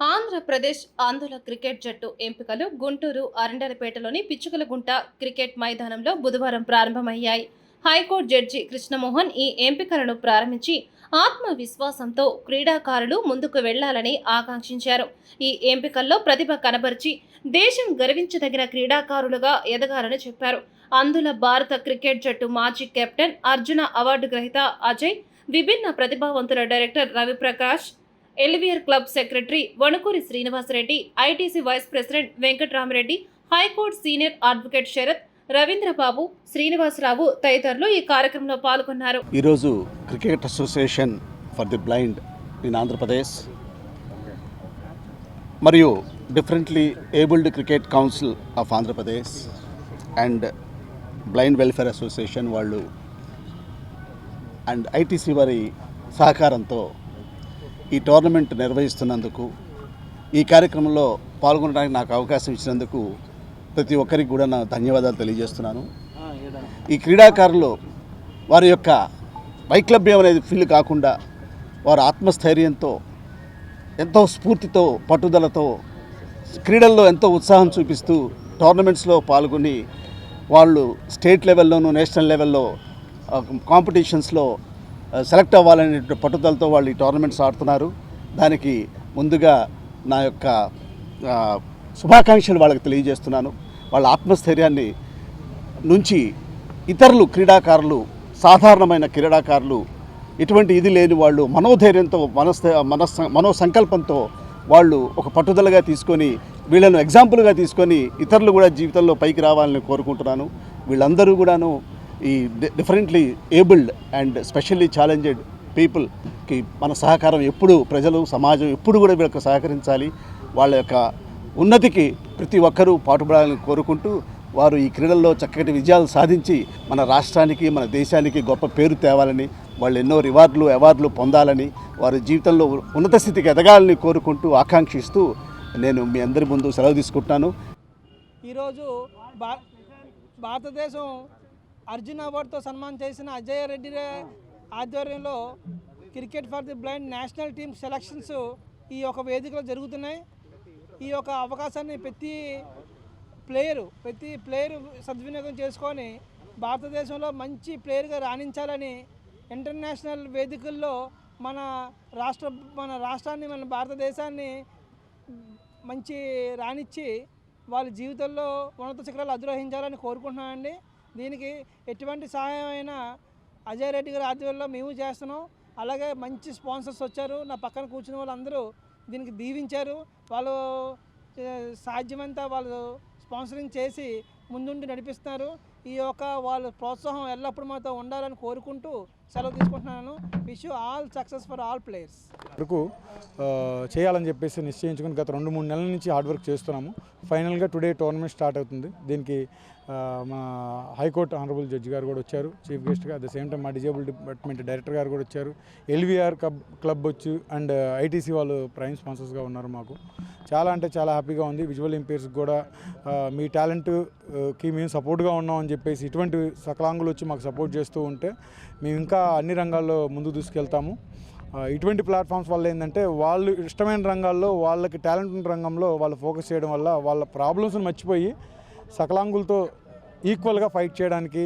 ఆంధ్రప్రదేశ్ ఆంధ్రుల క్రికెట్ జట్టు ఎంపికలు గుంటూరు అరండలపేటలోని పిచ్చుకలగుంట క్రికెట్ మైదానంలో బుధవారం ప్రారంభమయ్యాయి. హైకోర్టు జడ్జి కృష్ణమోహన్ ఈ ఎంపికలను ప్రారంభించి ఆత్మవిశ్వాసంతో క్రీడాకారులు ముందుకు వెళ్ళాలని ఆకాంక్షించారు. ఈ ఎంపికల్లో ప్రతిభ కనబరిచి దేశం గర్వించదగిన క్రీడాకారులుగా ఎదగాలని చెప్పారు. అందుల భారత క్రికెట్ జట్టు మాజీ కెప్టెన్ అర్జున అవార్డు గ్రహీత అజయ్ విభిన్న ప్రతిభావంతుల director Raviprakash ఎలివియర్ club secretary Vanukuri Srinivasareddy ITC vice president Venkatramareddy high court senior advocate Sarath Ravindrababu Srinivasarao తదితరులు ఈ కార్యక్రమంలో పాల్గొన్నారు. ఈరోజు cricket association for the blind in Andhra Pradesh. మరియు differently abled cricket council of Andhra Pradesh and blind welfare association వాళ్ళు and ITC వారి సహకారంతో ఈ టోర్నమెంట్ నిర్వహిస్తున్నందుకు ఈ కార్యక్రమంలో పాల్గొనడానికి నాకు అవకాశం ఇచ్చినందుకు ప్రతి ఒక్కరికి కూడా నా ధన్యవాదాలు తెలియజేస్తున్నాను. ఈ క్రీడాకారులు వారి యొక్క వైక్లభ్యం అనేది ఫీల్ కాకుండా వారు ఆత్మస్థైర్యంతో ఎంతో స్ఫూర్తితో పట్టుదలతో క్రీడల్లో ఎంతో ఉత్సాహం చూపిస్తూ టోర్నమెంట్స్లో పాల్గొని వాళ్ళు స్టేట్ లెవెల్లోనూ నేషనల్ లెవెల్లో కాంపిటీషన్స్లో సెలెక్ట్ అవ్వాలనే పట్టుదలతో వాళ్ళు ఈ టోర్నమెంట్స్ ఆడుతున్నారు. దానికి ముందుగా నా యొక్క శుభాకాంక్షలు వాళ్ళకి తెలియజేస్తున్నాను. వాళ్ళ ఆత్మస్థైర్యాన్ని నుంచి ఇతరులు క్రీడాకారులు సాధారణమైన క్రీడాకారులు ఎటువంటి ఇది లేని వాళ్ళు మనోధైర్యంతో మనస్థ మనస్ మనో సంకల్పంతో వాళ్ళు ఒక పట్టుదలగా తీసుకొని వీళ్ళను ఎగ్జాంపుల్గా తీసుకొని ఇతరులు కూడా జీవితంలో పైకి రావాలని కోరుకుంటున్నాను. వీళ్ళందరూ కూడాను ఈ differently abled and specially challenged పీపుల్కి మన సహకారం ఎప్పుడు ప్రజలు సమాజం ఎప్పుడు కూడా వీళ్ళకి సహకరించాలి. వాళ్ళ యొక్క ఉన్నతికి ప్రతి ఒక్కరూ పాటుపడాలని కోరుకుంటూ వారు ఈ క్రీడల్లో చక్కటి విజయాలు సాధించి మన రాష్ట్రానికి మన దేశానికి గొప్ప పేరు తేవాలని వాళ్ళు ఎన్నో రివార్డులు అవార్డులు పొందాలని వారి జీవితంలో ఉన్నత స్థితికి ఎదగాలని కోరుకుంటూ ఆకాంక్షిస్తూ నేను మీ అందరి ముందు సెలవు తీసుకుంటున్నాను. ఈరోజు భారతదేశం అర్జున్ అవార్డుతో సన్మానం చేసిన అజయ్ రెడ్డి ఆధ్వర్యంలో cricket for the blind national team selections ఈ యొక్క వేదికలో జరుగుతున్నాయి. ఈ యొక్క అవకాశాన్ని ప్రతి ప్లేయరు ప్రతి ప్లేయరు సద్వినియోగం చేసుకొని భారతదేశంలో మంచి ప్లేయర్గా రాణించాలని ఇంటర్నేషనల్ వేదికల్లో మన రాష్ట్ర మన రాష్ట్రాన్ని మన భారతదేశాన్ని మంచి రాణించి వాళ్ళ జీవితంలో ఉన్నత శిఖరాలు అధిరోహించాలని కోరుకుంటున్నానండి. దీనికి ఎటువంటి సహాయం అయినా అజయ్ రెడ్డి గారి ఆధ్వర్యంలో మేము చేస్తున్నాం. అలాగే మంచి స్పాన్సర్స్ వచ్చారు. నా పక్కన కూర్చున్న వాళ్ళందరూ దీనికి దీవించారు. వాళ్ళు సాధ్యమంతా వాళ్ళు స్పాన్సరింగ్ చేసి ముందుండి నడిపిస్తున్నారు. ఈ యొక్క వాళ్ళ ప్రోత్సాహం ఎల్లప్పుడూ మాతో ఉండాలని కోరుకుంటూ సెలవు తీసుకుంటున్నాను. Wish all success for all players వరకు చేయాలని చెప్పేసి నిశ్చయించుకుని గత రెండు మూడు నెలల నుంచి హార్డ్ వర్క్ చేస్తున్నాము. ఫైనల్గా టుడే టోర్నమెంట్ స్టార్ట్ అవుతుంది. దీనికి మా హైకోర్టు ఆనరబుల్ జడ్జి గారు కూడా వచ్చారు చీఫ్ గెస్ట్గా అట్ ద సేమ్ టైం మా డిజేబుల్ డిపార్ట్మెంట్ డైరెక్టర్ గారు కూడా వచ్చారు. L V R club club వచ్చి అండ్ ఐటీసీ వాళ్ళు ప్రైమ్ స్పాన్సర్స్గా ఉన్నారు మాకు. చాలా అంటే చాలా హ్యాపీగా ఉంది. విజువల్ ఇంపేర్స్కి కూడా మీ టాలెంట్కి uh, మేము సపోర్ట్గా ఉన్నాం అని చెప్పేసి ఇటువంటి సకలాంగులు వచ్చి మాకు సపోర్ట్ చేస్తూ ఉంటే మేము ఇంకా అన్ని రంగాల్లో ముందు దూసుకెళ్తాము. ఇటువంటి ప్లాట్ఫామ్స్ వల్ల ఏంటంటే వాళ్ళు ఇష్టమైన రంగాల్లో వాళ్ళకి టాలెంట్ ఉన్న రంగంలో వాళ్ళు ఫోకస్ చేయడం వల్ల వాళ్ళ ప్రాబ్లమ్స్ని మర్చిపోయి సకలాంగులతో ఈక్వల్గా ఫైట్ చేయడానికి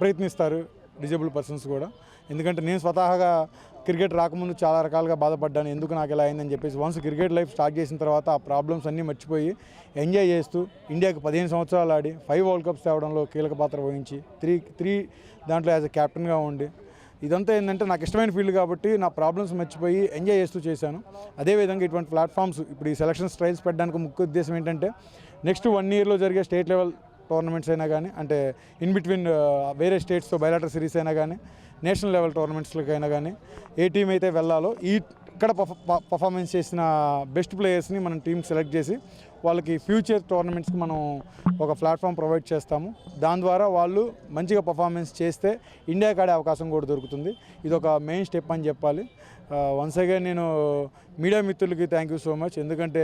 ప్రయత్నిస్తారు డిజేబుల్ పర్సన్స్ కూడా. ఎందుకంటే నేను స్వతహాగా క్రికెట్ రాకముందు చాలా రకాలుగా బాధపడ్డాను. ఎందుకు నాకు ఇలా అయిందని చెప్పేసి వన్స్ క్రికెట్ లైఫ్ స్టార్ట్ చేసిన తర్వాత ఆ ప్రాబ్లమ్స్ అన్నీ మర్చిపోయి ఎంజాయ్ చేస్తూ ఇండియాకి పదిహేను సంవత్సరాలు ఆడి ఫైవ్ వరల్డ్ కప్స్ తేవడంలో కీలక పాత్ర వహించి త్రీ త్రీ దాంట్లో యాజ్ అ కెప్టెన్గా ఉండి ఇదంతా ఏంటంటే నాకు ఇష్టమైన ఫీల్డ్ కాబట్టి నా ప్రాబ్లమ్స్ మర్చిపోయి ఎంజాయ్ చేస్తూ చేశాను. అదేవిధంగా ఇటువంటి ప్లాట్ఫామ్స్ ఇప్పుడు ఈ సెలక్షన్స్ ట్రయల్స్ పెట్టడానికి ముఖ్య ఉద్దేశం ఏంటంటే నెక్స్ట్ వన్ ఇయర్లో జరిగే స్టేట్ లెవెల్ టోర్నమెంట్స్ అయినా కానీ అంటే ఇన్ బిట్వీన్ uh, వేరే స్టేట్స్తో బయలాటర్ సిరీస్ అయినా కానీ నేషనల్ లెవెల్ టోర్నమెంట్స్లకైనా అయినా కానీ ఏ టీం అయితే వెళ్ళాలో ఈ ఇక్కడ పర్ఫార్మెన్స్ చేసిన బెస్ట్ ప్లేయర్స్ని మనం టీం సెలెక్ట్ చేసి వాళ్ళకి ఫ్యూచర్ టోర్నమెంట్స్కి మనం ఒక ప్లాట్ఫామ్ ప్రొవైడ్ చేస్తాము. దాని ద్వారా వాళ్ళు మంచిగా పర్ఫార్మెన్స్ చేస్తే ఇండియాకి ఆడే అవకాశం కూడా దొరుకుతుంది. ఇది ఒక మెయిన్ స్టెప్ అని చెప్పాలి. వన్స్ అగైన్ నేను మీడియా మిత్రులకి థ్యాంక్ యూ సో మచ్ ఎందుకంటే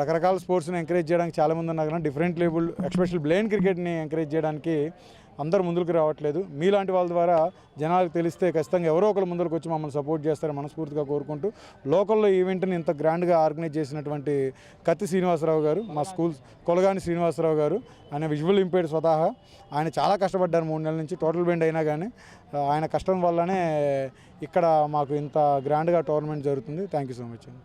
రకరకాల స్పోర్ట్స్ని ఎంకరేజ్ చేయడానికి చాలామంది ఉన్నారు కానీ డిఫరెంట్ లేబుల్ ఎస్పెషల్ బ్లైండ్ క్రికెట్ని ఎంకరేజ్ చేయడానికి అందరు ముందుకు రావట్లేదు. మీలాంటి వాళ్ళ ద్వారా జనాలకు తెలిస్తే ఖచ్చితంగా ఎవరో ఒకరు ముందుకు వచ్చి మమ్మల్ని సపోర్ట్ చేస్తారని మనస్ఫూర్తిగా కోరుకుంటూ లోకల్లో ఈవెంట్ని ఇంత గ్రాండ్గా ఆర్గనైజ్ చేసినటువంటి కత్తి శ్రీనివాసరావు గారు మా స్కూల్ కొలగాని శ్రీనివాసరావు గారు ఆయన విజువల్ ఇంపేర్డ్ స్వతహా. ఆయన చాలా కష్టపడ్డారు మూడు నెలల నుంచి టోటల్ బెండ్ అయినా కానీ ఆయన కష్టం వల్లనే ఇక్కడ మాకు ఇంత గ్రాండ్గా టోర్నమెంట్ జరుగుతుంది. థ్యాంక్ యూ సో మచ్ అండి